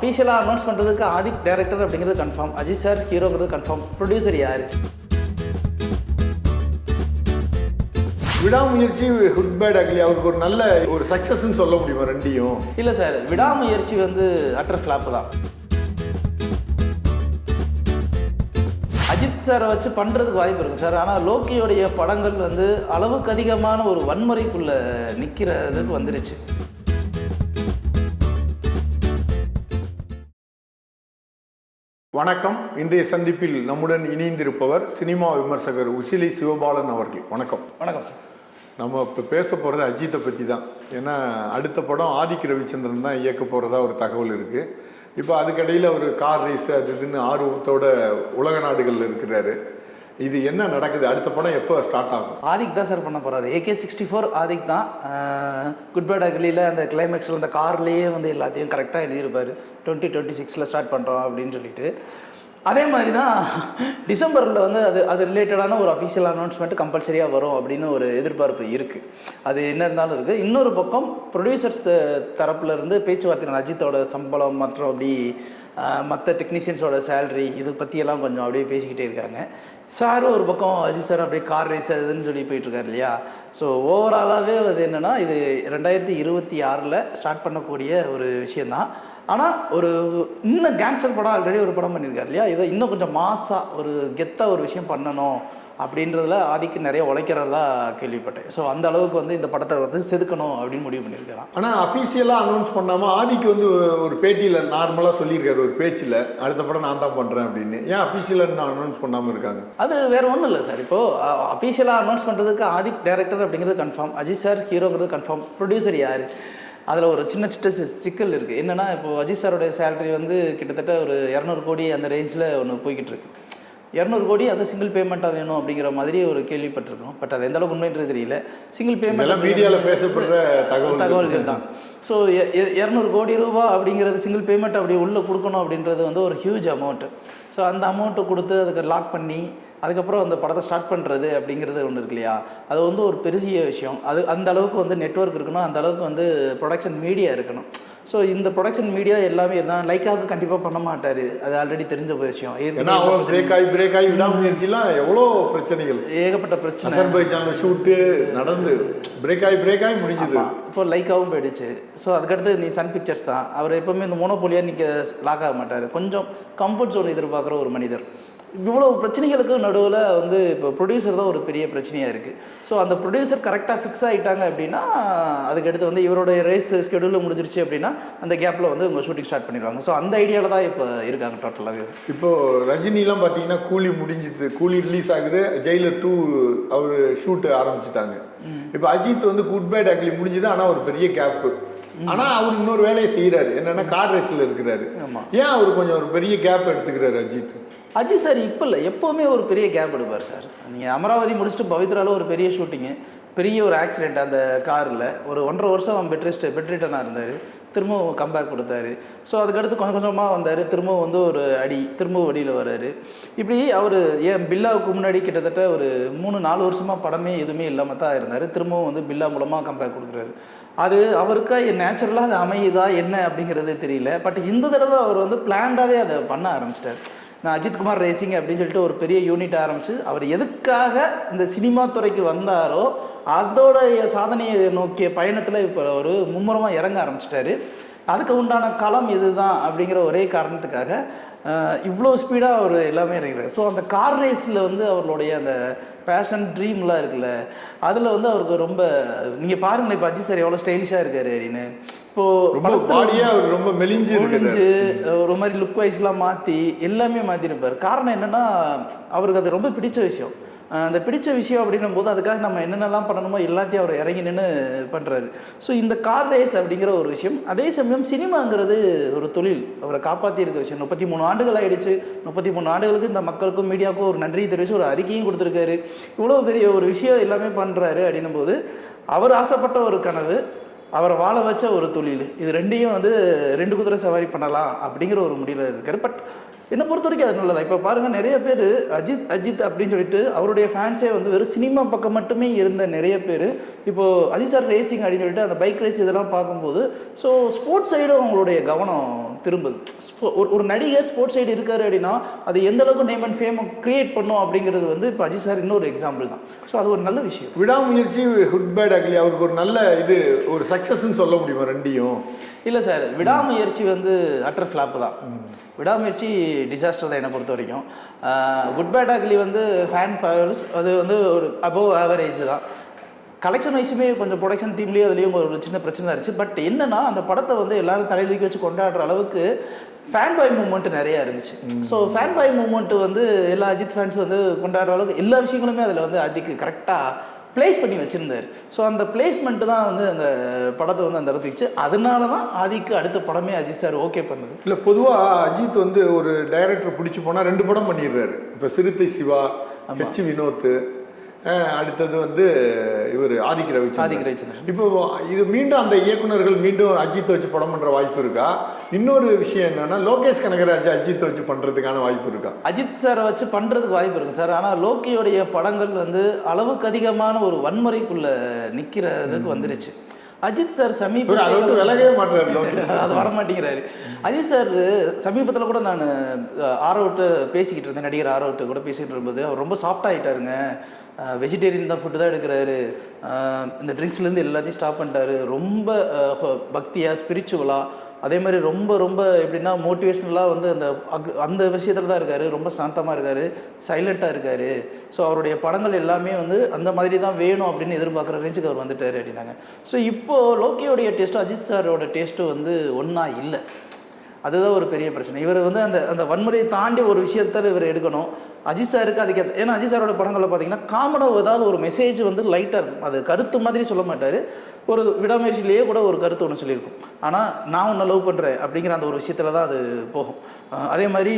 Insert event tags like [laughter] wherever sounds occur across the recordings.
அஃபீஷியலாக announce பண்ணுறதுக்கு Adhik director அப்படிங்கிறது confirm Ajith sir ஹீரோங்கிறது கன்ஃபார்ம் ப்ரொடியூசர் யார்? விடாமுயற்சி குட் பேட் அக்லி அவருக்கு ஒரு நல்ல ஒரு சக்சஸ்ன்னு சொல்ல முடியுமா ரெண்டையும்? இல்லை சார் விடாமுயற்சி வந்து அட்டர் ஃப்ளாப்பு தான். அஜித் சாரை வச்சு பண்ணுறதுக்கு வாய்ப்பு இருக்குது சார் ஆனால் லோக்கியோடைய படங்கள் வந்து அளவுக்கு அதிகமான ஒரு வன்முறைக்குள்ளே நிற்கிறதுக்கு வந்துருச்சு. வணக்கம். இன்றைய சந்திப்பில் நம்முடன் இணைந்திருப்பவர் சினிமா விமர்சகர் உசிலி சிவபாலன் அவர்கள். வணக்கம். வணக்கம் சார். நம்ம இப்போ பேச போகிறது அஜித்தை பற்றி தான் ஏன்னா அடுத்த படம் ஆதிக் ரவிச்சந்திரன் தான் இயக்க போகிறதா ஒரு தகவல் இருக்குது இப்போ அதுக்கடையில் ஒரு கார் ரேஸ் அது இதுன்னு ஆர்வத்தோட உலக நாடுகளில் இருக்கிறாரு. இது என்ன நடக்குது? அடுத்த படம் எப்போ ஸ்டார்ட் ஆகும்? ஆதிக் தான் சார் பண்ண போகிறாரு ஏகே சிக்ஸ்டி ஃபோர் ஆதிக் தான். குட் பேட் அக்லியில் அந்த கிளைமேக்ஸில் அந்த கார்லேயே வந்து எல்லாத்தையும் கரெக்டாக எழுதியிருப்பார். டுவெண்ட்டி டுவெண்ட்டி சிக்ஸில் ஸ்டார்ட் பண்ணுறோம் அப்படின்னு சொல்லிட்டு. அதே மாதிரி தான் டிசம்பரில் வந்து அது அது ரிலேட்டடான ஒரு அஃபிஷியல் அனௌன்ஸ்மெண்ட் கம்பல்சரியாக வரும் அப்படின்னு ஒரு எதிர்பார்ப்பு இருக்குது அது என்ன இருந்தாலும் இருக்குது இன்னொரு பக்கம் ப்ரொடியூசர்ஸ் தரப்புலேருந்து பேச்சுவார்த்தை அஜித்தோட சம்பளம் மற்றும் அப்படி மற்ற டெக்னீஷியன்ஸோட சேலரி இது பற்றியெல்லாம் கொஞ்சம் அப்படியே பேசிக்கிட்டே இருக்காங்க. சாரும் ஒரு பக்கம் அஜித் சார் அப்படியே கார் ரேஸ் அதுன்னு சொல்லி போயிட்டுருக்காரு இல்லையா? ஸோ ஓவராலாகவே அது என்னென்னா இது ரெண்டாயிரத்தி இருபத்தி ஆறில் ஸ்டார்ட் பண்ணக்கூடிய ஒரு விஷயந்தான் ஆனால் ஒரு இன்னும் கேங்ஸ்டர் படம் ஆல்ரெடி ஒரு படம் பண்ணியிருக்காரு இல்லையா? இதை இன்னும் கொஞ்சம் மாசாக ஒரு கெத்தாக ஒரு விஷயம் பண்ணணும். அப்படின்றதுல ஆதிக்கு நிறைய உழைக்கிறதா கேள்விப்பட்டேன். ஸோ அந்த அளவுக்கு வந்து இந்த படத்தை வந்து செதுக்கணும் அப்படின்னு முடிவு பண்ணியிருக்கிறான். ஆனால் அஃபீஷியலாக அனௌன்ஸ் பண்ணாமல் ஆதிக்கு வந்து ஒரு பேட்டியில் நார்மலாக சொல்லியிருக்காரு ஒரு பேச்சில் அடுத்த படம் நான் தான் பண்ணுறேன் அப்படின்னு. ஏன் அஃபீஷியலாக இன்னும் அனௌன்ஸ் பண்ணாமல் இருக்காங்க? அது வேற ஒன்றும் இல்லை சார். இப்போது அஃபீஷியலாக அனௌன்ஸ் பண்ணுறதுக்கு ஆதிக் டேரக்டர் அப்படிங்கிறது கன்ஃபார்ம் அஜித் சார் ஹீரோங்கிறது கன்ஃபார்ம் ப்ரொடியூசர் யார்? அதில் ஒரு சின்ன சின்ன சி- சிக்கல் இருக்குது என்னென்னா இப்போ அஜித் சாரோடைய சேலரி வந்து கிட்டத்தட்ட ஒரு இரநூறு கோடி அந்த ரேஞ்சில் ஒன்று போய்கிட்டு இருக்கு. இரநூறு கோடி அது சிங்கிள் பேமெண்ட்டாக வேணும் அப்படிங்கிற மாதிரி ஒரு கேள்விப்பட்டிருக்கோம். பட் அது எந்த அளவுக்கு உண்மைன்றது தெரியல. சிங்கிள் பேமெண்ட் மீடியாவில் பேசப்படுற தகவல் தகவல்கள் தான். ஸோ இரநூறு கோடி ரூபா அப்படிங்கிறது சிங்கிள் பேமெண்ட் அப்படி உள்ளே கொடுக்கணும் அப்படின்றது வந்து ஒரு ஹியூஜ் அமௌண்ட்டு ஸோ அந்த அமௌண்ட்டை கொடுத்து அதுக்கு லாக் பண்ணி அதுக்கப்புறம் அந்த படத்தை ஸ்டார்ட் பண்ணுறது அப்படிங்கிறது ஒன்று இருக்கு இல்லையா? அது வந்து ஒரு பெரிய விஷயம். அது அந்த அளவுக்கு வந்து நெட்வொர்க் இருக்கணும். அந்த அளவுக்கு வந்து ப்ரொடக்ஷன் மீடியா இருக்கணும். ஸோ இந்த ப்ரொடக்ஷன் மீடியா எல்லாமே தான் லைக்காவுக்கு கண்டிப்பாக பண்ண மாட்டார். அது ஆல்ரெடி தெரிஞ்ச விஷயம். ஏன்னா பிரேக் ஆகி பிரேக் ஆகி விடாமுயற்சிலாம் எவ்வளோ பிரச்சனைகள்? ஏகப்பட்ட பிரச்சனை. அசர்பைஜான்ல ஷூட்டு நடந்து பிரேக் ஆகி பிரேக் ஆகி முடிஞ்சது. இப்போ லைக்காகவும் போயிடுச்சு. ஸோ அதுக்கடுத்து நீ சன் பிக்சர்ஸ் தான். அவர் எப்பவுமே இந்த மோனோபோலியாக நிற்க லாக் ஆக மாட்டார். கொஞ்சம் கம்ஃபர்ட் ஜோன் எதிர்பார்க்குற ஒரு மனிதர். இவ்வளோ பிரச்சனைகளுக்கு நடுவில் வந்து இப்போ ப்ரொடியூசர் தான் ஒரு பெரிய பிரச்சனையாக இருக்குது ஸோ அந்த ப்ரொடியூசர் கரெக்டாக ஃபிக்ஸ் ஆகிட்டாங்க அப்படின்னா அதுக்கடுத்து வந்து இவருடைய ரேஸ் ஸ்கெடியூலில் முடிஞ்சிருச்சு அப்படின்னா அந்த கேப்பில் வந்து உங்கள் ஷூட்டிங் ஸ்டார்ட் பண்ணிடுவாங்க. ஸோ அந்த ஐடியாவில் தான் இப்போ இருக்காங்க டோட்டலாகவே இப்போ ரஜினிலாம் பார்த்தீங்கன்னா கூலி முடிஞ்சுது கூலி ரிலீஸ் ஆகுது ஜெயிலர் டூ அவர் ஷூட் ஆரம்பிச்சிட்டாங்க. இப்போ அஜித் வந்து குட் பேட் அக்லி முடிஞ்சுது ஆனால் ஒரு பெரிய கேப்பு ஆனால் அவர் இன்னொரு வேலையை செய்கிறாரு என்னன்னா கார் ரேஸில் இருக்கிறாரு. ஏன் அவர் கொஞ்சம் ஒரு பெரிய கேப் எடுத்துக்கிறாரு அஜித்? அஜித் சார் இப்போ இல்லை. எப்போவுமே ஒரு பெரிய கேப் எடுப்பார் சார். நீங்கள் அமராவதி முடிச்சுட்டு பவித்ரால ஒரு பெரிய ஷூட்டிங்கு பெரிய ஒரு ஆக்சிடெண்ட் அந்த காரில் ஒரு ஒன்றரை வருஷம் அவன் பெட்ரிஸ்ட் பெட்ரிட்டனாக இருந்தார். திரும்பவும் கம்பேக் கொடுத்தாரு. ஸோ அதுக்கடுத்து கொஞ்சம் கொஞ்சமாக வந்தார். திரும்பவும் வந்து ஒரு அடி திரும்பவும் வடியில் வர்றாரு இப்படி அவர் ஏன் பில்லாவுக்கு முன்னாடி கிட்டத்தட்ட ஒரு மூணு நாலு வருஷமாக படமே எதுவுமே இல்லாமல் தான் இருந்தார். திரும்பவும் வந்து பில்லா மூலமாக கம்பேக் கொடுக்குறாரு. அது அவருக்கா நேச்சுரலாக அது அமையுதா என்ன அப்படிங்கிறது தெரியல. பட் இந்த தடவை அவர் வந்து பிளான்டாகவே அதை பண்ண ஆரம்பிச்சிட்டார். நான் அஜித்குமார் ரேசிங் அப்படின்னு சொல்லிட்டு ஒரு பெரிய யூனிட் ஆரம்பிச்சு அவர் எதுக்காக இந்த சினிமா துறைக்கு வந்தாரோ அதோடைய சாதனையை நோக்கிய பயணத்தில் இப்போ ஒரு மும்முரமாக இறங்க ஆரம்பிச்சிட்டாரு. அதுக்கு உண்டான களம் இதுதான் அப்படிங்கிற ஒரே காரணத்துக்காக இவ்வளோ ஸ்பீடாக அவர் எல்லாமே இறங்கிறார் ஸோ அந்த கார் ரேஸில் வந்து அவர்களுடைய அந்த பேஷன் ட்ரீம்லாம் இருக்குல்ல அதில் வந்து அவருக்கு ரொம்ப நீங்கள் பாருங்களேன் இப்போ அஜித் சார் எவ்வளோ ஸ்டைலிஷாக இருக்காரு அப்படின்னு. இப்போது ரொம்ப பாடியே அவர் ரொம்ப மெலிஞ்சு முடிஞ்சு ஒரு மாதிரி லுக் வைஸ்லாம் மாற்றி எல்லாமே மாற்றிருப்பார் காரணம் என்னென்னா அவருக்கு அது ரொம்ப பிடிச்ச விஷயம். அந்த பிடிச்ச விஷயம் அப்படின்னும் போது அதுக்காக நம்ம என்னென்னலாம் பண்ணணுமோ எல்லாத்தையும் அவர் இறங்கி நின்று பண்ணுறாரு ஸோ இந்த கார் ரேஸ் அப்படிங்கிற ஒரு விஷயம் அதே சமயம் சினிமாங்கிறது ஒரு தொழில். அவரை காப்பாற்றி இருக்க விஷயம். முப்பத்தி மூணு ஆண்டுகள் ஆயிடுச்சு. முப்பத்தி மூணு ஆண்டுகளுக்கு இந்த மக்களுக்கும் மீடியாவுக்கும் ஒரு நன்றி தெரிவித்து ஒரு அறிக்கையும் கொடுத்துருக்காரு. இவ்வளோ பெரிய ஒரு விஷயம் எல்லாமே பண்ணுறாரு அப்படின்னும் போது அவர் ஆசைப்பட்ட ஒரு கனவு அவரை வாழ வச்ச ஒரு தொழில். இது ரெண்டையும் வந்து ரெண்டு குதிரை சவாரி பண்ணலாம் அப்படிங்கிற ஒரு முடிவில் இருக்கார். பட் என்னை பொறுத்த வரைக்கும் அது நல்லதான். இப்போ பாருங்கள் நிறைய பேர் அஜித் அஜித் அப்படின்னு சொல்லிட்டு அவருடைய ஃபேன்ஸே வந்து வெறும் சினிமா பக்கம் மட்டுமே இருந்த நிறைய பேர். இப்போது அஜித் சார் ரேசிங் அப்படின்னு சொல்லிட்டு அந்த பைக் ரேஸ் இதெல்லாம் பார்க்கும்போது ஸோ ஸ்போர்ட்ஸ் சைடும் அவங்களுடைய கவனம் திரும்புது. ஒரு ஒரு நடிகர் ஸ்போர்ட்ஸ் சைடு இருக்காரு அப்படின்னா அது எந்த அளவுக்கு நேம் அண்ட் ஃபேம் கிரியேட் பண்ணும் அப்படிங்கிறது வந்து இப்போ அஜித் சார் இன்னொரு எக்ஸாம்பிள் தான். ஸோ அது ஒரு நல்ல விஷயம். விடாமுயற்சி ஹுட் பேட் அக்லி அவருக்கு ஒரு நல்ல இது ஒரு சக்ஸஸ்ன்னு சொல்ல முடியுமா ரெண்டையும்? இல்லை சார் விடாமுயற்சி வந்து அட்டர் ஃப்ளாப்பு தான். விடாமுயற்சி டிசாஸ்டர் தான் என்னை பொறுத்த வரைக்கும். குட் பேட் அக்லி வந்து ஃபேன் பவர்ஸ் அது வந்து ஒரு அபோவ் ஆவரேஜ் தான். கலெக்ஷன் வைஸுமே கொஞ்சம் ப்ரொடக்ஷன் டீம்லேயும் அதுலேயும் ஒரு சின்ன பிரச்சனை இருந்துச்சு. பட் என்னன்னா அந்த படத்தை வந்து எல்லாரும் தலையில் வச்சு கொண்டாடுற அளவுக்கு ஃபேன் பாய் மூமெண்ட் நிறையா இருந்துச்சு. ஸோ ஃபேன் பாய் மூமெண்ட் வந்து எல்லா அஜித் ஃபேன்ஸ் வந்து கொண்டாடுற அளவுக்கு எல்லா விஷயங்களுமே அதில் வந்து அதுக்கு கரெக்டாக ப்ளேஸ் பண்ணி வச்சுருந்தார். ஸோ அந்த பிளேஸ்மெண்ட் தான் வந்து அந்த படத்தை வந்து அந்த இடத்துக்கு அதனால தான் ஆதிக்கு அடுத்த படமே அஜித் சார் ஓகே பண்ணுது. இல்லை பொதுவாக அஜித் வந்து ஒரு டைரக்டர் பிடிச்சி போனால் ரெண்டு படம் பண்ணிடுறாரு. இப்போ சிறுத்தை சிவா ஹெச் வினோத் அடுத்தது வந்து இவர் ஆதிக் ரவிச்சந்திரன். ஆதிக் ரவிச்சந்திரன். இப்போ இது மீண்டும் அந்த இயக்குனர்கள் மீண்டும் அஜித்தை வச்சு படம் பண்ணுற வாய்ப்பு இருக்கா? இன்னொரு விஷயம் என்னன்னா லோகேஷ் கனகராஜ் அஜித்தை வச்சு பண்ணுறதுக்கான வாய்ப்பு இருக்கா? அஜித் சாரை வச்சு பண்ணுறதுக்கு வாய்ப்பு இருக்குது சார். ஆனால் லோக்கியோடைய படங்கள் வந்து அளவுக்கு அதிகமான ஒரு வன்முறைக்குள்ள நிற்கிறதுக்கு வந்துருச்சு. அஜித் சார் சமீபத்தில் விலகவே மாட்டார் [laughs] அது வர மாட்டேங்கிறாரு. அஜித் சார் சமீபத்தில் கூட நான் ஆரோட்டு பேசிக்கிட்டு இருந்தேன். நடிகர் ஆரோட்டு கூட பேசிக்கிட்டு இருக்கும்போது அவர் ரொம்ப சாஃப்ட் ஆகிட்டாருங்க வெஜிடேரியன் தான் ஃபுட்டு தான் எடுக்கிறாரு. இந்த ட்ரிங்க்ஸ்லேருந்து எல்லாத்தையும் ஸ்டாப் பண்ணிட்டாரு. ரொம்ப பக்தியாக ஸ்பிரிச்சுவலாக அதே மாதிரி ரொம்ப ரொம்ப எப்படின்னா மோட்டிவேஷ்னலாக வந்து அந்த அக்- அந்த விஷயத்தில் தான் இருக்கார். ரொம்ப சாந்தமாக இருக்கார். சைலண்ட்டாக இருக்கார். ஸோ அவருடைய படங்கள் எல்லாமே வந்து அந்த மாதிரி தான் வேணும் அப்படின்னு எதிர்பார்க்குற ரேஞ்சுக்கு அவர் வந்துட்டார் அப்படின்னாங்க. ஸோ இப்போது லோக்கியோடைய டேஸ்ட்டும் அஜித் சாரோட டேஸ்ட்டும் வந்து ஒன்றா இல்லை. அதுதான் ஒரு பெரிய பிரச்சனை. இவர் வந்து அந்த அந்த வன்முறையை தாண்டி ஒரு விஷயத்தில் இவர் எடுக்கணும். அஜித் சாருக்கு அதுக்கு ஏன்னா அஜித் சாரோட படங்களில் பார்த்தீங்கன்னா காமனாக ஏதாவது ஒரு மெசேஜ் வந்து லைட்டாக இருக்கும் அது கருத்து மாதிரி சொல்ல மாட்டார். ஒரு விடாமுயற்சியிலேயே கூட ஒரு கருத்து ஒன்று சொல்லியிருக்கும். ஆனால் நான் உன்னை லவ் பண்ணுறேன் அப்படிங்கிற அந்த ஒரு விஷயத்தில் தான் அது போகும். அதே மாதிரி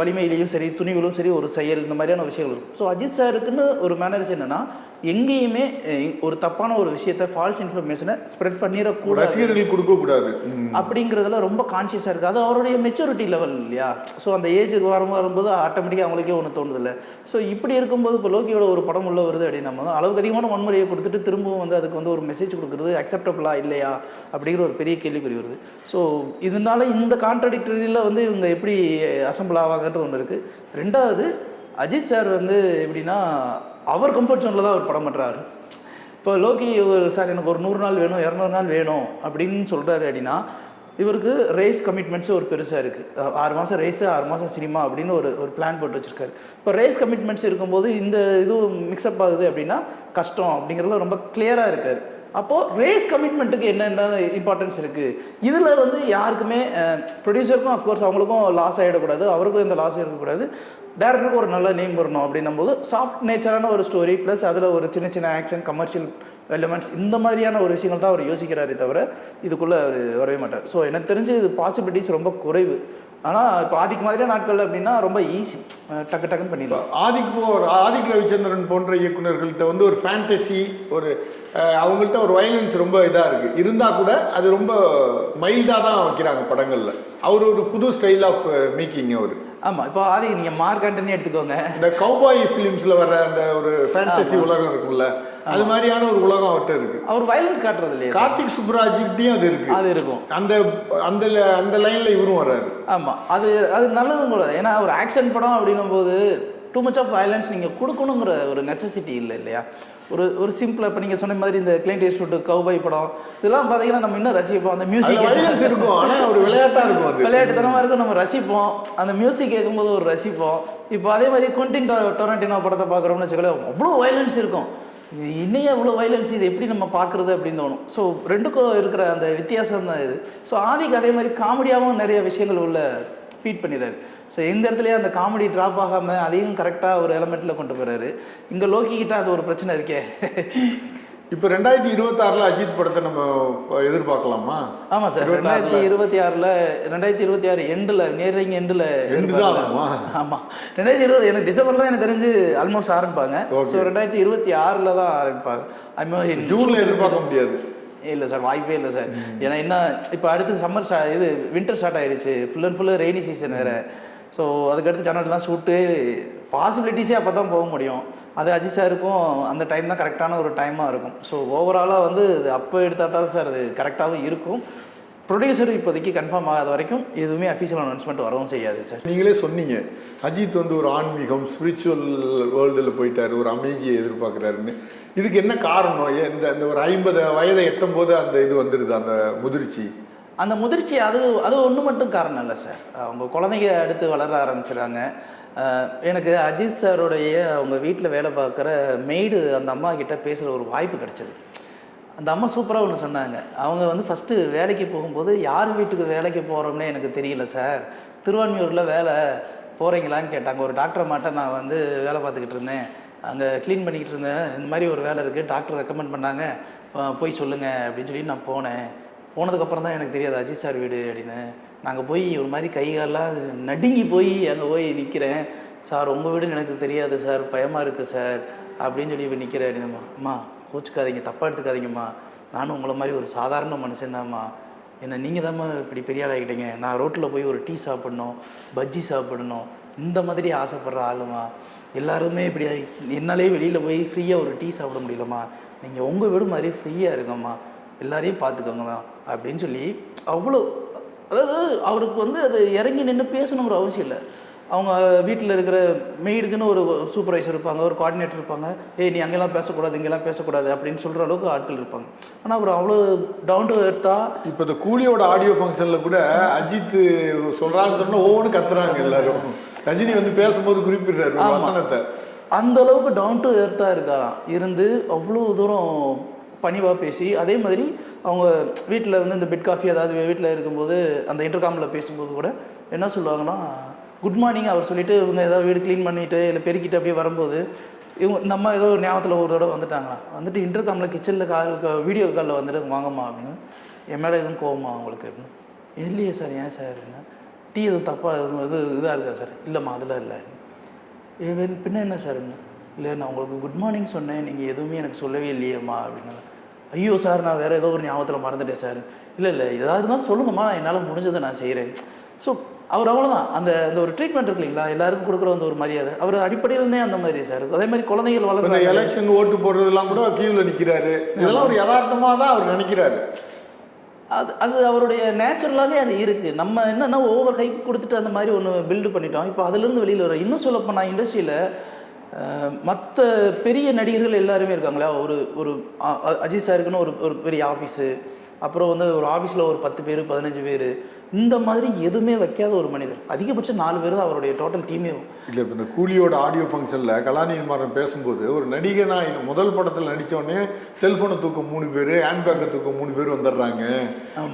வலிமையிலையும் சரி துணிவிலும் சரி ஒரு செயல் இந்த மாதிரியான விஷயங்கள் இருக்கும். ஸோ அஜித் சாருக்குன்னு ஒரு மேனர்ஸ் என்னென்னா எங்கேயுமே ஒரு தப்பான ஒரு விஷயத்தை ஃபால்ஸ் இன்ஃபர்மேஷனை ஸ்ப்ரெட் பண்ணிடக்கூடாது. ரசிகர்கள் கொடுக்கக்கூடாது. அப்படிங்கிறதுல ரொம்ப கான்ஷியஸாக இருக்குது அது அவருடைய மெச்சூரிட்டி லெவல் இல்லையா? ஸோ அந்த ஏஜுக்கு வரும் வரும்போது ஆட்டோமேட்டிக்காக அவங்களுக்கே ஒன்று தோணுதில்ல ஸோ இப்படி இருக்கும்போது இப்போ லோக்கியோட ஒரு படம் உள்ள வருது அப்படின்னா நம்ம அளவுக்கு அதிகமான வன்முறையை கொடுத்துட்டு திரும்பவும் வந்து அதுக்கு வந்து ஒரு மெசேஜ் கொடுக்குறது அக்செப்டபுளா இல்லையா அப்படிங்கிற ஒரு பெரிய கேள்விக்குறி வருது. ஸோ இதனால இந்த கான்ட்ரடிக்டரியில் வந்து இவங்க எப்படி அசம்பிள் ஆவாங்கன்றது ஒன்று இருக்குது ரெண்டாவது அஜித் சார் வந்து எப்படின்னா அவர் கம்ஃபர்ட் ஜோனில் தான் அவர் படம் பண்ணுறாரு இப்போ லோகி சார் எனக்கு ஒரு நூறு நாள் வேணும் இரநூறு நாள் வேணும் அப்படின்னு சொல்கிறாரு அப்படின்னா இவருக்கு ரேஸ் கமிட்மெண்ட்ஸ் ஒரு பெருசாக இருக்குது ஆறு மாதம் ரேஸு ஆறு மாதம் சினிமா அப்படின்னு ஒரு ஒரு பிளான் போட்டு வச்சுருக்காரு. இப்போ ரேஸ் கமிட்மெண்ட்ஸ் இருக்கும்போது இந்த இதுவும் மிக்சப் ஆகுது அப்படின்னா கஷ்டம் அப்படிங்கிறதுல ரொம்ப கிளியராக இருக்கார். அப்போது ரேஸ் கமிட்மெண்ட்டுக்கு என்னென்ன இம்பார்ட்டன்ஸ் இருக்குது இதில் வந்து யாருக்குமே ப்ரொடியூசருக்கும் அஃப்கோர்ஸ் அவங்களுக்கும் லாஸ் ஆகிடக்கூடாது அவருக்கும் இந்த லாஸ் இருக்கக்கூடாது. டேரக்டருக்கு ஒரு நல்ல நேம் வரணும் அப்படின்னும் போது சாஃப்ட் நேச்சரான ஒரு ஸ்டோரி ப்ளஸ் அதில் ஒரு சின்ன சின்ன ஆக்ஷன் கமர்ஷியல் எலிமெண்ட்ஸ் இந்த மாதிரியான ஒரு விஷயங்கள் தான் அவர் யோசிக்கிறாரே தவிர இதுக்குள்ளே அவர் வரவே மாட்டார். ஸோ எனக்கு தெரிஞ்சு இது பாசிபிலிட்டிஸ் ரொம்ப குறைவு. ஆனால் இப்போ ஆதிக்கு மாதிரியான நாட்கள் அப்படின்னா ரொம்ப ஈஸி டக்கு டக்குன்னு பண்ணிடலாம். ஆதிக் ஆதிக் ரவிச்சந்திரன் போன்ற இயக்குநர்கள்ட்ட வந்து ஒரு ஃபேண்டசி ஒரு அவங்கள்ட்ட ஒரு வயலன்ஸ் ரொம்ப இதாக இருக்குது இருந்தால் கூட அது ரொம்ப மைல்டாக தான் வைக்கிறாங்க படங்களில். அவர் ஒரு புது ஸ்டைல் ஆஃப் மேக்கிங் அவர். ஆமாம் இப்போ ஆதி நீங்கள் மார்க் ஆண்டனி எடுத்துக்கோங்க. இந்த கௌபாய் ஃபிலிம்ஸில் வர அந்த ஒரு ஃபேண்டசி உலகம் இருக்கும்ல அது மாதிரியான ஒரு உலகம் அவர்கிட்ட இருக்கு. அவர் வயலன்ஸ் காட்டுறது இல்லையா கார்த்திக் சுப்ராஜிக்கிட்டையும் அது இருக்கு. அது இருக்கும். அந்த அந்த அந்த லைன்ல இவரும் வர்றாரு. ஆமாம் அது அது நல்லதும் கூட. ஏன்னா ஒரு ஆக்ஷன் படம் அப்படின்னும் போது டூ மச் ஆஃப் வயலன்ஸ் நீங்கள் கொடுக்கணுங்கிற ஒரு நெசசிட்டி இல்லை இல்லையா? ஒரு ஒரு சிம்பிளாக இப்போ நீங்கள் சொன்ன மாதிரி இந்த கிளைண்ட் ஈஸ்வர்ட் கௌபாய் படம் இதெல்லாம் பார்த்தீங்கன்னா நம்ம இன்னும் ரசிப்போம். அந்த மியூசிக் இருக்கும். ஆனா ஒரு விளையாட்டா இருக்கும் அது. விளையாட்டுத்தனமாக இருக்கும் நம்ம ரசிப்போம். அந்த மியூசிக் கேட்கும்போது ஒரு ரசிப்போம். இப்போ அதே மாதிரி குவெண்டின் டொ- டொரண்டினோ படத்தை பார்க்குறோம்னு வச்சுக்கோங்களேன் அவ்வளோ வயலன்ஸ் இருக்கும். இது இன்னையே அவ்வளோ வயலன்ஸ் இது எப்படி நம்ம பார்க்குறது அப்படின்னு தோணும். ஸோ ரெண்டுக்கும் இருக்கிற அந்த வித்தியாசம் தான் இது. ஸோ ஆதிக்கு அதே மாதிரி காமெடியாகவும் நிறைய விஷயங்கள் உள்ள ஃபீட் பண்ணிடுறாரு. ஸோ எந்த இடத்துலயே அந்த காமெடி ட்ராப் ஆகாமல் அதையும் கரெக்டாக ஒரு எலமெண்ட்டில் கொண்டு போகிறாரு இங்கே லோக்கி கிட்ட அது ஒரு பிரச்சனை இருக்கே. இப்போ ரெண்டாயிரத்தி இருபத்தாறுல அஜித் படத்தை நம்ம எதிர்பார்க்கலாமா? ஆமாம் சார் ரெண்டாயிரத்தி இருபத்தி ஆறில் ரெண்டாயிரத்தி இருபத்தி ஆறு எண்டில் நேரிங் எண்டில்? ஆமாம் ரெண்டாயிரத்தி இருபது எனக்கு டிசம்பர் தான் எனக்கு தெரிஞ்சு ஆல்மோஸ்ட் ஆரம்பிப்பாங்க. ஸோ ரெண்டாயிரத்தி இருபத்தி ஆறில் தான் ஆரம்பிப்பாங்க. I mean, ஜூன்ல எதிர்பார்க்க முடியாது. இல்லை சார் வாய்ப்பே இல்லை சார். ஏன்னா என்ன இப்போ அடுத்து சம்மர் ஸ்டா இது வின்டர் ஸ்டார்ட் ஆயிடுச்சு. Full and full rainy season வேறு. ஸோ அதுக்கடுத்து ஜனவரிலாம் ஷூட்டு பாசிபிலிட்டிஸே அப்போ தான் போக முடியும். அது அஜித் சாருக்கும் அந்த டைம் தான் கரெக்டான ஒரு டைமாக இருக்கும். ஸோ ஓவராலாக வந்து இது அப்போ எடுத்தால் தான் சார் அது கரெக்டாகவும் இருக்கும். ப்ரொடியூசர் இப்போதைக்கு கன்ஃபார்ம் ஆகாத வரைக்கும் எதுவுமே அஃபீஷியல் அனௌன்ஸ்மெண்ட் வரவும் செய்யாது சார் நீங்களே சொன்னீங்க அஜித் வந்து ஒரு ஆன்மீகம் ஸ்பிரிச்சுவல் வேர்ல்டில் போயிட்டார் ஒரு அமைதியை எதிர்பார்க்குறாருன்னு. இதுக்கு என்ன காரணம்? ஏன் இந்த இந்த ஒரு ஐம்பது வயதை எட்டும் போது அந்த இது வந்துடுது அந்த முதிர்ச்சி. அந்த முதிர்ச்சி அது அது ஒன்று மட்டும் காரணம் இல்லை சார் அவங்க குழந்தைங்க அடுத்து வளர ஆரம்பிச்சிடுறாங்க எனக்கு அஜித் சாருடைய அவங்க வீட்டில் வேலை பார்க்குற மெய்டு அந்த அம்மா கிட்ட பேசுகிற ஒரு வாய்ப்பு கிடைச்சது. அந்த அம்மா சூப்பராக ஒன்று சொன்னாங்க. அவங்க வந்து ஃபஸ்ட்டு வேலைக்கு போகும்போது யார் வீட்டுக்கு வேலைக்கு போகிறோம்னே எனக்கு தெரியல சார் திருவான்மியூரில் வேலை போகிறீங்களான்னு கேட்டாங்க. ஒரு டாக்டரை அம்மாட்ட நான் வந்து வேலை பார்த்துக்கிட்டு இருந்தேன். அங்கே க்ளீன் பண்ணிக்கிட்டு இருந்தேன். இந்த மாதிரி ஒரு வேலை இருக்குது டாக்டர் ரெக்கமெண்ட் பண்ணாங்க. போய் சொல்லுங்கள் அப்படின்னு சொல்லி நான் போனேன். போனதுக்கப்புறம் தான் எனக்கு தெரியாது அஜித் சார் வீடு அப்படின்னு. நாங்கள் போய் ஒரு மாதிரி கை காலெல்லாம் நடுங்கி போய் அங்கே போய் நிற்கிறேன் சார் உங்கள் வீடுன்னு எனக்கு தெரியாது சார் பயமாக இருக்குது சார் அப்படின்னு சொல்லி இப்போ நிற்கிறேன் அப்படின்னம்மா அம்மா கோச்சுக்காதீங்க தப்பாக எடுத்துக்காதீங்கம்மா. நானும் உங்களை மாதிரி ஒரு சாதாரண மனுஷன்தாம்மா என்ன நீங்கள் தாம்மா இப்படி பெரிய ஆளாகிட்டீங்க நான் ரோட்டில் போய் ஒரு டீ சாப்பிடணும் பஜ்ஜி சாப்பிடணும் இந்த மாதிரி ஆசைப்படுற ஆளுமா எல்லாருமே இப்படி என்னாலே வெளியில் போய் ஃப்ரீயாக ஒரு டீ சாப்பிட முடியலம்மா. நீங்கள் உங்கள் வீடு மாதிரி ஃப்ரீயாக இருக்கம்மா எல்லாரையும் பார்த்துக்கோங்கம்மா அப்படின்னு சொல்லி அவ்வளோ அதாவது அவருக்கு வந்து அது இறங்கி நின்று பேசணுங்கிற அவசியம் இல்லை. அவங்க வீட்டில் இருக்கிற மெய்டுக்குன்னு ஒரு சூப்பர்வைசர் இருப்பாங்க ஒரு கோஆர்டினேட்டர் இருப்பாங்க. ஏய் நீ அங்கெல்லாம் பேசக்கூடாது இங்கெல்லாம் பேசக்கூடாது அப்படின்னு சொல்கிற அளவுக்கு ஆட்கள் இருப்பாங்க. ஆனால் அவர் அவ்வளோ டவுன் டு எர்த்தா இப்போ இந்த கூலியோட ஆடியோ ஃபங்க்ஷனில் கூட அஜித் சொல்கிறான்னு சொன்னா ஒவ்வொன்று கத்துறாங்க எல்லாரும். ரஜினி வந்து பேசும்போது குறிப்பிடுறாரு வசனத்தை. அந்த அளவுக்கு டவுன் டு எர்த்தாக இருக்காராம். இருந்து அவ்வளோ தூரம் பணிவாக பேசி அதே மாதிரி அவங்க வீட்டில் வந்து இந்த பெட் காஃபி அதாவது வீட்டில் இருக்கும்போது அந்த இன்டர்காமில் பேசும்போது கூட என்ன சொல்லுவாங்கன்னா குட் மார்னிங் அவர் சொல்லிட்டு இவங்க ஏதாவது வீடு க்ளீன் பண்ணிவிட்டு இல்லை பெருக்கிட்டு அப்படியே வரும்போது இவங்க இந்த அம்மா ஏதோ ஒரு ஞாபகத்தில் ஒரு தடவை வந்துட்டாங்களாம். வந்துட்டு இன்டர்காமில் கிச்சனில் கால் வீடியோ காலில் வந்துட்டு வாங்கம்மா அப்படின்னு என் மேலே எதுவும் கோவமா அவங்களுக்கு அப்படின்னு இல்லையே சார் ஏன் சார்? டீ எதுவும் தப்பாக எதுவும் இது இதாக இருக்கா சார்? இல்லைம்மா அதெல்லாம் இல்லை. பின்ன என்ன சார்? இல்லை நான் உங்களுக்கு குட் மார்னிங் சொன்னேன் நீங்கள் எதுவுமே எனக்கு சொல்லவே இல்லையேம்மா அப்படின்னா ஐயோ சார் நான் வேறு ஏதோ ஒரு ஞாபகத்தில் மறந்துட்டேன் சார். இல்லை இல்லை ஏதாவது இருந்தாலும் சொல்லுங்கம்மா நான் என்னால் முடிஞ்சதை நான் செய்கிறேன் ஸோ அவர் அவ்வளோதான் அந்த அந்த ஒரு ட்ரீட்மெண்ட் இருக்கு இல்லைங்களா? எல்லாருக்கும் கொடுக்குற அந்த ஒரு மரியாதை. அவர் அடிப்படையிலேருந்தே அந்த மாதிரி சார். அதே மாதிரி குழந்தைகள் வளர்ந்து எலெக்ஷன் ஓட்டு போடுறதெல்லாம் கூட கியூவில் நிற்கிறாரு இதெல்லாம் ஒரு யதார்த்தமாக தான் அவர் நினைக்கிறாரு. அது அது அவருடைய நேச்சுரலாகவே அது இருக்குது நம்ம என்னென்னா ஓவர் ஹைப் கொடுத்துட்டு அந்த மாதிரி ஒன்று பில்டு பண்ணிட்டோம். இப்போ அதுலேருந்து வெளியில் வர இன்னும் சொல்லப்போனால் இண்டஸ்ட்ரியில் மற்ற பெரிய நடிகர்கள் எல்லாருமே இருக்காங்களா? ஒரு ஒரு அஜித் சாருக்குன்னு ஒரு ஒரு பெரிய ஆஃபீஸு அப்புறம் வந்து ஒரு ஆஃபீஸில் ஒரு பத்து பேர் பதினஞ்சு பேர் இந்த மாதிரி எதுவுமே வைக்காத ஒரு மனிதர். அதிகபட்சம் நாலு பேர் தான் அவருடைய டோட்டல் டீமே இல்லை இப்போ இந்த கூலியோட ஆடியோ ஃபங்க்ஷனில் கலாநிதி மாறன் பேசும்போது ஒரு நடிகனா முதல் படத்தில் நடித்தோடனே செல்ஃபோனை தூக்க மூணு பேர் ஹேண்ட்பேக்கை தூக்க மூணு பேர் வந்துடுறாங்க.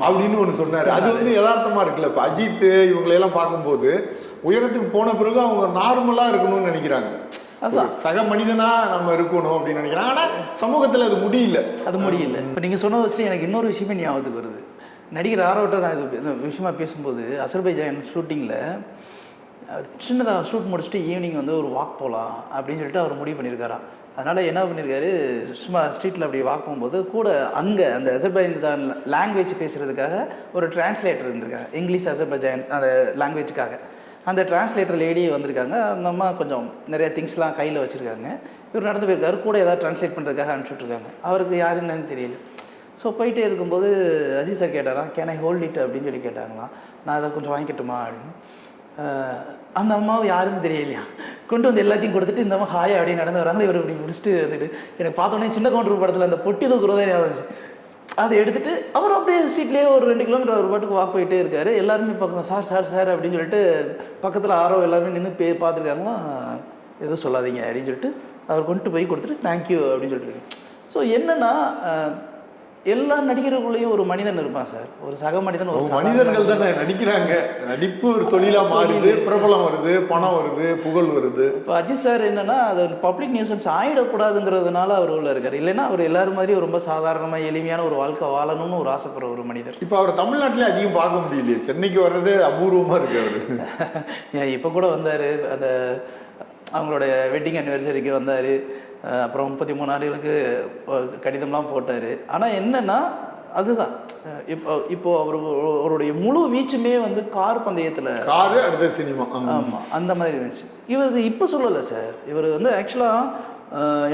அப்படின்னு ஒன்று சொன்னார். அது வந்து யதார்த்தமாக இருக்குல்ல இப்போ அஜித் இவங்களையெல்லாம் பார்க்கும்போது உயரத்துக்கு போன பிறகு அவங்க நார்மலாக இருக்கணும்னு நினைக்கிறாங்க. சக மனிதனா நம்ம இருக்கணும் அப்படின்னு நினைக்கிறாங்க ஆனால் சமூகத்தில் அது முடியல. அது முடியல. இப்போ நீங்கள் சொன்ன வச்சுட்டு எனக்கு இன்னொரு விஷயமே ஞாபகத்துக்கு வருது. நடிகர் ஆரோட்ட நான் இது இந்த விஷயமா பேசும்போது அசர்பைஜான் ஷூட்டிங்கில் சின்னதாக ஷூட் முடிச்சுட்டு ஈவினிங் வந்து ஒரு வாக் போகலாம் அப்படின்னு சொல்லிட்டு அவர் முடிவு பண்ணியிருக்காராம் அதனால் என்ன பண்ணியிருக்காரு சும்மா ஸ்ட்ரீட்டில் அப்படி வாக் போகும்போது கூட அங்கே அந்த அசர்பைஜான் லாங்குவேஜ் பேசுகிறதுக்காக ஒரு டிரான்ஸ்லேட்டர் இருந்திருக்காங்க இங்கிலீஷ் அசர்பைஜான் அந்த லாங்குவேஜுக்காக அந்த டிரான்ஸ்லேட்டர் லேடி வந்திருக்காங்க. அந்த அம்மா கொஞ்சம் நிறைய திங்ஸ்லாம் கையில் வச்சுருக்காங்க. இவர் நடந்து போயிருக்காரு. கூட ஏதாவது டிரான்ஸ்லேட் பண்ணுறதுக்காக அனுப்பிச்சுட்ருக்காங்க அவருக்கு யார் என்னன்னு தெரியல. ஸோ போயிட்டே இருக்கும்போது அஜித் சார் கேட்டாராம் கேன் ஐ ஹோல்ட் இட் அப்படின்னு சொல்லி கேட்டாங்களாம். நான் அதை கொஞ்சம் வாங்கிக்கட்டுமா? அப்படின்னு. அந்த அம்மாவை யாருன்னு தெரியலையா? கொண்டு வந்து எல்லாத்தையும் கொடுத்துட்டு இந்த அம்மா ஹாயா அப்படியே நடந்து வராங்க இவர் இப்படி முடிச்சுட்டு வந்துட்டு எனக்கு பார்த்தோன்னே சின்ன கவுண்டர் படத்தில் அந்த பொட்டி தூக்குறதே ஞாபகம் அதை எடுத்துட்டு அவர் அப்படியே ஸ்ட்ரீட்லேயே ஒரு ரெண்டு கிலோமீட்டர் ஒரு பாட்டுக்கு வாக் போயிட்டே இருக்காரு. எல்லாருமே பார்க்கணும் சார் சார் சார் அப்படின்னு சொல்லிட்டு பக்கத்தில் ஆரோ எல்லாருமே நின்று பே பார்த்துருக்காங்களா எதுவும் சொல்லாதீங்க அப்படின்னு சொல்லிட்டு அவர் கொண்டு போய் கொடுத்துட்டு தேங்க்யூ அப்படின்னு சொல்லிட்டு ஸோ என்னென்னா எல்லா நடிகர்களுக்குள்ளேயும் ஒரு மனிதன் இருப்பான் சார். ஒரு சக மனிதன் ஒரு மனிதர்கள் தானே நடிக்கிறாங்க. நடிப்பு ஒரு தொழிலா மாறுது பிரபலம் வருது பணம் வருது புகழ் வருது. இப்போ அஜித் சார் என்னன்னா அது பப்ளிக் நியூசன்ஸ் ஆயிடக்கூடாதுங்கிறதுனால அவர் உள்ள இருக்காரு. இல்லைன்னா அவர் எல்லாரும் மாதிரி ரொம்ப சாதாரணமாக எளிமையான ஒரு வாழ்க்கை வாழணும்னு ஒரு ஆசைப்படுற ஒரு மனிதர். இப்போ அவர் தமிழ்நாட்டிலே அதிகம் பார்க்க முடியலையே. சென்னைக்கு வர்றதே அபூர்வமா இருக்கு அவரு. [laughs] இப்போ கூட வந்தார். அந்த அவங்களோட வெட்டிங் அனிவர்சரிக்கு வந்தார். அப்புறம் முப்பத்தி மூணு ஆண்டுகளுக்கு கடிதம்லாம் போட்டார். ஆனால் என்னன்னா அதுதான். இப்போ இப்போ அவர் அவருடைய முழு வீச்சுமே வந்து கார் பந்தயத்தில் காரு அடுத்த சினிமா. ஆமாம் அந்த மாதிரி இருந்துச்சு. இவர் இப்போ சொல்லலை சார். இவர் வந்து ஆக்சுவலாக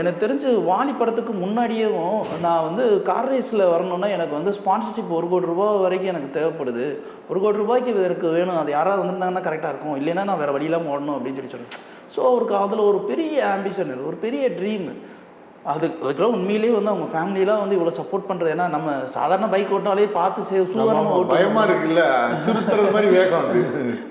எனக்கு தெரிஞ்சு வாலி படத்துக்கு முன்னாடியேவும் நான் வந்து கார் ரேஸில் வரணும்னா எனக்கு வந்து ஸ்பான்சர்ஷிப் ஒரு கோடி ரூபாய் வரைக்கும் எனக்கு தேவைப்படுது. ஒரு கோடி ரூபாய்க்கு எனக்கு வேணும். அது யாராவது வந்திருந்தாங்கன்னா கரெக்டாக இருக்கும். இல்லைன்னா நான் வேறு வழியில்லாம ஓடணும் அப்படின்னு சொல்லி சொன்னேன் ஸோ அவருக்கு அதில் ஒரு பெரிய ஆம்பிஷன் ஒரு பெரிய ட்ரீம் அது அதுக்கெல்லாம் உண்மையிலேயே வந்து அவங்க ஃபேமிலியெலாம் வந்து இவ்வளோ சப்போர்ட் பண்ணுறது ஏன்னா நம்ம சாதாரண பைக் ஓட்டினாலே பார்த்து சே சூதானமாக ஆமா, ஓட்டு பயமா இருக்குல்ல? மாதிரி வேகம்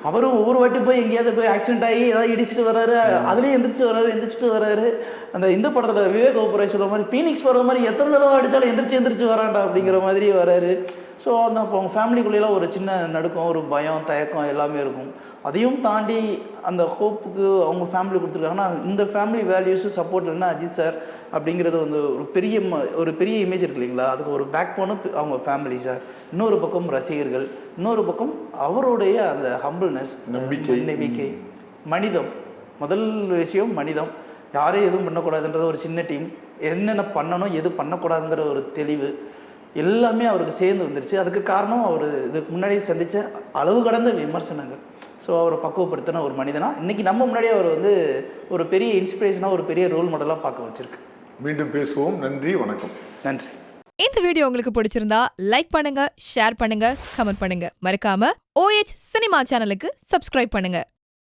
அவரும் ஒவ்வொரு வாட்டி போய் எங்கேயாவது போய் ஆக்சிடென்ட் ஆகி ஏதாவது இடிச்சிட்டு வராரு அதுலேயும் எந்திரிச்சு வராரு எந்திரிச்சிட்டு வராரு அந்த இந்த படத்தில் விவேக் ஓபராய் சொல்ற மாதிரி ஃபீனிக்ஸ் வர மாதிரி எத்தனை தடவை அடித்தாலும் எந்திரிச்சு எந்திரிச்சு வரான்டா அப்படிங்கிற மாதிரி வராரு ஸோ அந்த அப்போ அவங்க ஃபேமிலிக்குள்ளேலாம் ஒரு சின்ன நடுக்கம் ஒரு பயம் தயக்கம் எல்லாமே இருக்கும். அதையும் தாண்டி அந்த ஹோப்புக்கு அவங்க ஃபேமிலி கொடுத்துருக்காங்கன்னா இந்த ஃபேமிலி வேல்யூஸு சப்போர்ட் இல்லைன்னா அஜித் சார் அப்படிங்கிறது வந்து ஒரு பெரிய ஒரு பெரிய இமேஜ் இருக்கு இல்லைங்களா? அதுக்கு ஒரு பேக் போனு அவங்க ஃபேமிலி சார் இன்னொரு பக்கம் ரசிகர்கள் இன்னொரு பக்கம் அவருடைய அந்த ஹம்பிள்னஸ் நம்பிக்கை. நம்பிக்கை. மனிதம். முதல் விஷயம் மனிதம். யாரையும் எதுவும் பண்ணக்கூடாதுன்றது ஒரு சின்ன டீம் என்னென்ன பண்ணணும் எது பண்ணக்கூடாதுங்கிற ஒரு தெளிவு. எல்லாமே அவருக்கு சேர்ந்து வந்துருச்சு. அதுக்கு காரணம் அவர் இதுக்கு முன்னாடி சந்தித்த அளவு கடந்த விமர்சனங்கள். ஸோ அவரை பக்குவப்படுத்தின ஒரு மனிதனா. இன்னைக்கு நம்ம முன்னாடி அவர் வந்து ஒரு பெரிய இன்ஸ்பிரேஷனாக ஒரு பெரிய ரோல் மாடலாக பார்க்க வச்சிருக்கு. மீண்டும் பேசுவோம். நன்றி வணக்கம். நன்றி. இந்த வீடியோ உங்களுக்கு பிடிச்சிருந்தா லைக் பண்ணுங்க ஷேர் பண்ணுங்க கமெண்ட் பண்ணுங்க. மறக்காம ஓஎச் சினிமா சேனலுக்கு சப்ஸ்கிரைப் பண்ணுங்க.